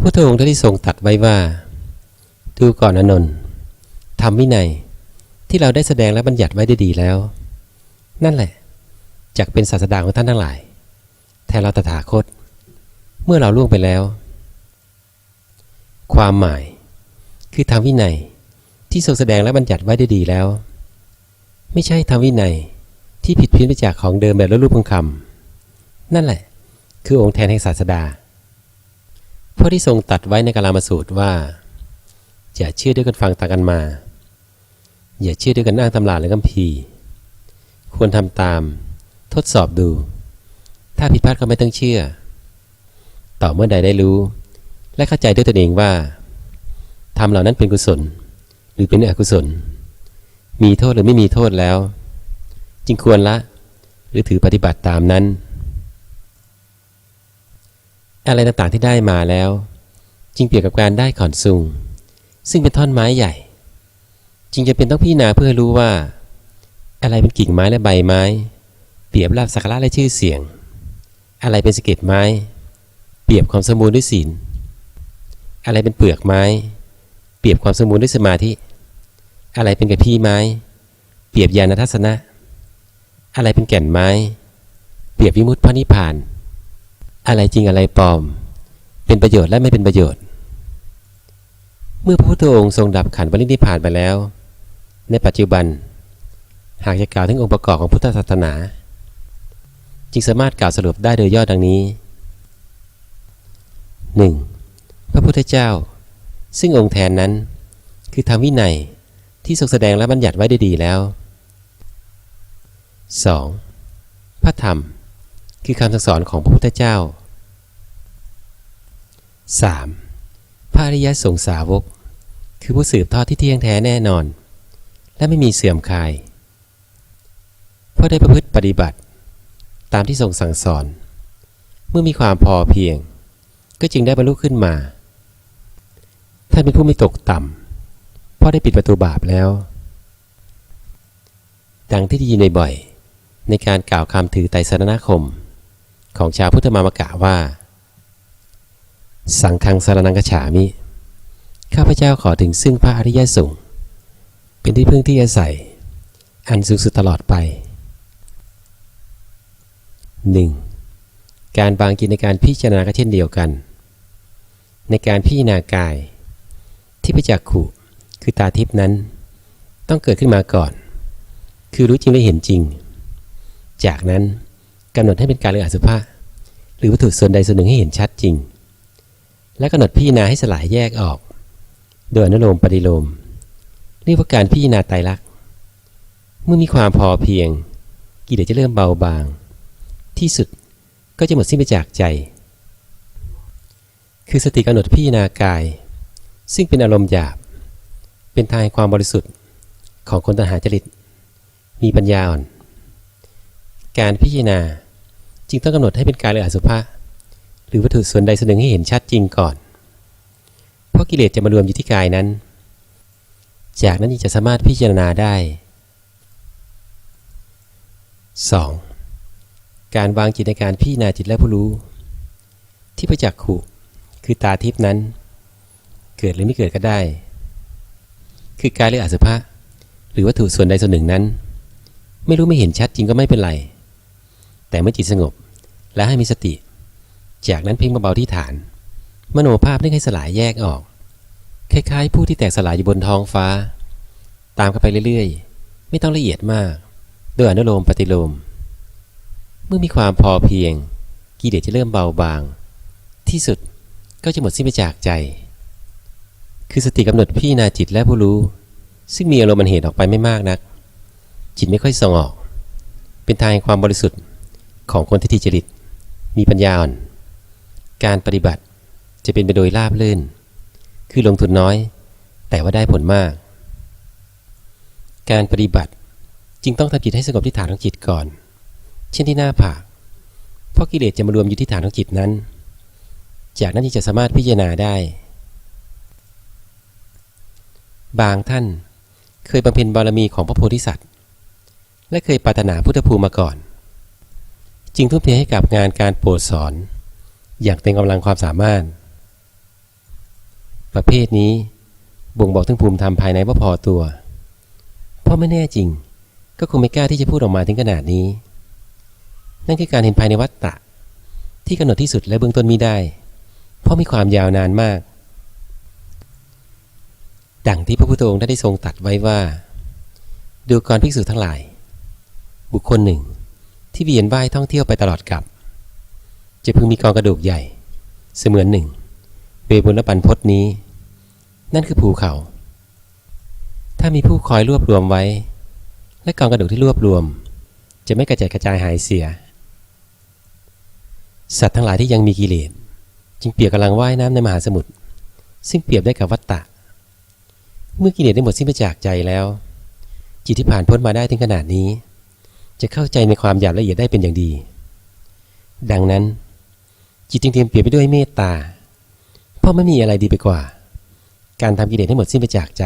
ระพุทธองค์ได้ทรงตัดไว้ว่า ดูก่อนอนนท์ธรรมวินัยที่เราได้แสดงและบัญญัติไว้ได้ดีแล้ว นั่นแหละจักเป็นศาสดาของท่านทั้งหลาย แทนเราตถาคต เมื่อเราล่วงไปแล้ว ความหมายคือธรรมวินัยที่ทรงแสดงและบัญญัติไว้ได้ดีแล้ว ไม่ใช่ธรรมวินัยที่ผิดเพี้ยนไปจากของเดิมแบบละรูปพงคำนั่นแหละ คือองค์แทนแห่งศาสดา พราะที่ทรงตัดไว้ในกาลามาสูตรว่า อย่าเชื่อด้วยกันฟังตากันมา อย่าเชื่อด้วยกันอ้างตำราและคัมภีร์ควรทำตาม ทดสอบดู ถ้าผิดพลาดก็ไม่ต้องเชื่อ ต่อเมื่อใดได้รู้ และเข้าใจด้วยตนเองว่าทำเหล่านั้นเป็นกุศล หรือเป็นอกุศล มีโทษหรือไม่มีโทษแล้ว จึงควรละ หรือถือปฏิบัติตามนั้น อะไรต่างๆที่ได้มาแล้ว จึงเปรียบกับการได้ขอนซุง ซึ่งเป็นท่อนไม้ใหญ่ จึงจะเป็นต้องพิจารณาเพื่อรู้ว่า อะไรเป็นกิ่งไม้และใบไม้ เปรียบลาบสักการะและชื่อเสียง อะไรเป็นสเก็ดไม้ เปรียบความสมบูรณ์ด้วยศีลอะไรเป็นเปลือกไม้ เปรียบความสมบูรณ์ด้วยสมาธิ อะไรเป็นกระพี้ไม้ เปรียบญาณทัศนะ อะไรเป็นแก่นไม้ เปรียบวิมุตติพระนิพพาน อะไรจริงอะไรปลอม เป็นประโยชน์และไม่เป็นประโยชน์ เมื่อพระพุทธองค์ทรงดับขันธ์ปรินิพพานไปแล้ว ในปัจจุบัน หากจะกล่าวถึงองค์ประกอบของพุทธศาสนา จึงสามารถกล่าวสรุปได้โดยย่อดังนี้ 1. พระพุทธเจ้า ซึ่งองค์แทนนั้น คือธรรมวินัยที่ทรงแสดงและบัญญัติไว้ได้ดีแล้ว 2. พระธรรมคือคำสั่งสอนของพระพุทธเจ้า 3. พระอริยสงสาวก คือผู้สืบทอดที่เที่ยงแท้แน่นอน และไม่มีเสื่อมคลายเพราะได้ประพฤติปฏิบัติ ตามที่ทรงสั่งสอน เมื่อมีความพอเพียง ก็จึงได้บรรลุขึ้นมา ท่านเป็นผู้ไม่ตกต่ำเพราะได้ปิดประตูบาปแล้ว ดังที่ได้ยินบ่อยๆในการกล่าวคำถือไตรสรณคม ของชาวพุทธมามกะว่า สังฆังสารนังกฉามิ ข้าพเจ้าขอถึงซึ่งพระอริยสงฆ์เป็นที่พึ่งที่อาศัย อันสูงสุดตลอดไป 1. การบางกิจในการพิจารณาก็เช่นเดียวกัน ในการพิจารณากาย ที่ประจักขุคือตาทิพนั้น ต้องเกิดขึ้นมาก่อน คือรู้จริงและเห็นจริง จากนั้นกำหนดให้เป็นการเรื่องอสุภะหรือวัตถุส่วนใดส่วนหนึ่งให้เห็นชัดจริง และกำหนดพิจารณาให้สลายแยกออก โดยอนุโลมปฏิโลมเรียกว่าการพิจารณาไตรลักษณ์เมื่อมีความพอเพียง กิเลสจะเริ่มเบาบาง ที่สุดก็จะหมดสิ้นไปจากใจ คือสติกำหนดพิจารณากาย ซึ่งเป็นอารมณ์หยาบ เป็นทางความบริสุทธิ์ของคนตัณหาจริต มีปัญญาอ่อน การพิจารณาจึงต้องกำหนดให้เป็นการเลยอสุภะ หรือวัตถุส่วนใดส่วนหนึ่งให้เห็นชัดจริงก่อน เพราะกิเลสจะมารวมอยู่ที่กายนั้น จากนั้นจึงจะสามารถพิจารณาได้ 2. การวางจิตในการพิจารณาจิตและผู้รู้ ที่ประจักขุคือตาทิพนั้น เกิดหรือไม่เกิดก็ได้ คือกายหรืออสุภะหรือวัตถุส่วนใดส่วนหนึ่งนั้น ไม่รู้ไม่เห็นชัดจริงก็ไม่เป็นไร แต่เมื่อจิตสงบและให้มีสติ จากนั้นเพ่งเบาๆที่ฐาน มโนภาพนึกให้สลายแยกออก คล้ายๆ ผู้ที่แตกสลายอยู่บนท้องฟ้า ตามกันไปเรื่อยๆ ไม่ต้องละเอียดมาก โดยอนุโลมปฏิโลม เมื่อมีความพอเพียง กิเลสจะเริ่มเบาบาง ที่สุดก็จะหมดสิ้นไปจากใจ คือสติกำหนดพี่นาจิตและผู้รู้ ซึ่งมีอารมณ์มันเหตุออกไปไม่มากนัก จิตไม่ค่อยส่งออก เป็นทางแห่งความบริสุทธิ์ของคนที่ทีจริต มีปัญญาอ่อน การปฏิบัติจะเป็นไปโดยราบลื่น คือลงทุนน้อย แต่ว่าได้ผลมาก การปฏิบัติจึงต้องทำจิตให้สงบที่ฐานของจิตก่อน เช่นที่หน้าผากเพราะกิเลสจะมารวมอยู่ที่ฐานของจิตนั้น จากนั้นจึงจะสามารถพิจารณาได้ บางท่านเคยบำเพ็ญบารมีของพระโพธิสัตว์ และเคยปรารถนาพุทธภูมิมาก่อน จึงทุ่มเทให้กับงานการโปรดสอน อย่างเต็มกำลังความสามารถ ประเภทนี้บ่งบอกถึงภูมิธรรมภายในว่าพอตัว เพราะไม่แน่จริง ก็คงไม่กล้าที่จะพูดออกมาถึงขนาดนี้ นั่นคือการเห็นภายในวัฏฏะที่กำหนดที่สุดและเบื้องต้นมิได้ เพราะมีความยาวนานมาก ดังที่พระพุทธองค์ได้ทรงตัดไว้ว่า ดูกรภิกษุทั้งหลาย บุคคลหนึ่ง ที่เวียนว่ายท่องเที่ยวไปตลอดกับ จะพึงมีกองกระดูกใหญ่ เสมือนหนึ่งเวบุญปันพจนี้ นั่นคือภูเขา ถ้ามีผู้คอยรวบรวมไว้ และกองกระดูกที่รวบรวม จะไม่กระจายกระจายหายเสีย สัตว์ทั้งหลายที่ยังมีกิเลสจึงเปียบกำลังว่ายน้ำในมหาสมุทรซึ่งเปรียบได้กับวัฏฏะเมื่อกิเลสได้หมดสิ้นไปจากใจแล้ว จิตที่ผ่านพ้นมาได้ถึงขนาดนี้ จะเข้าใจในความหยาบละเอียดได้เป็นอย่างดี ดังนั้น จิตจึงเต็มเปลี่ยนไปด้วยเมตตา เพราะไม่มีอะไรดีไปกว่า การทำกิเลสให้หมดสิ้นไปจากใจ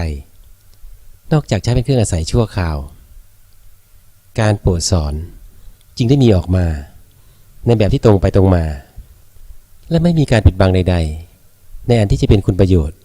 นอกจากใช้เป็นเครื่องอาศัยชั่วคราว การโปรดสอนจึงได้มีออกมา ในแบบที่ตรงไปตรงมา และไม่มีการปิดบังใด ๆ ในอันที่จะเป็นคุณประโยชน์